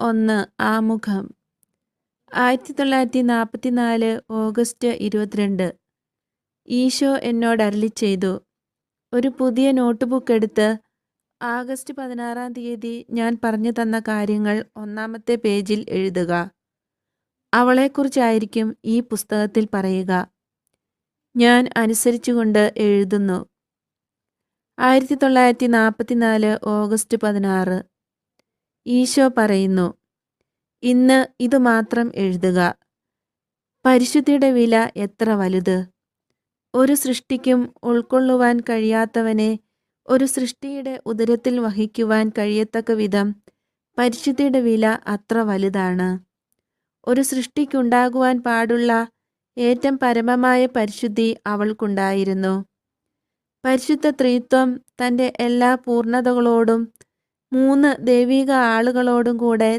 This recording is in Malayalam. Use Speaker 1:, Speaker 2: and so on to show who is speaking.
Speaker 1: ഒന്ന് ആമുഖം. ആയിരത്തി തൊള്ളായിരത്തി നാൽപ്പത്തി നാല് ഓഗസ്റ്റ് ഇരുപത്തിരണ്ട്. ഈശോ എന്നോട് അരളി ചെയ്തു ഒരു പുതിയ നോട്ട്ബുക്ക് എടുത്ത് ആഗസ്റ്റ് പതിനാറാം തീയതി ഞാൻ പറഞ്ഞു തന്ന കാര്യങ്ങൾ ഒന്നാമത്തെ പേജിൽ എഴുതുക. അവളെക്കുറിച്ചായിരിക്കും ഈ പുസ്തകത്തിൽ പറയുക. ഞാൻ അനുസരിച്ചുകൊണ്ട് എഴുതുന്നു. ആയിരത്തി തൊള്ളായിരത്തി നാൽപ്പത്തി നാല് ഓഗസ്റ്റ് പതിനാറ്. ഈശോ പറയുന്നു ഇന്ന് ഇതുമാത്രം എഴുതുക. പരിശുദ്ധിയുടെ വില എത്ര വലുത്? ഒരു സൃഷ്ടിക്കും ഉൾക്കൊള്ളുവാൻ കഴിയാത്തവനെ ഒരു സൃഷ്ടിയുടെ ഉദരത്തിൽ വഹിക്കുവാൻ കഴിയത്തക്ക വിധം പരിശുദ്ധിയുടെ വില അത്ര വലുതാണ്. ഒരു സൃഷ്ടിക്കുണ്ടാകുവാൻ പാടുള്ള ഏറ്റവും പരമമായ പരിശുദ്ധി അവൾക്കുണ്ടായിരുന്നു. പരിശുദ്ധ ത്രിത്വം തന്റെ എല്ലാ പൂർണതകളോടും മൂന്ന് ദൈവിക ആളുകളോടും കൂടെ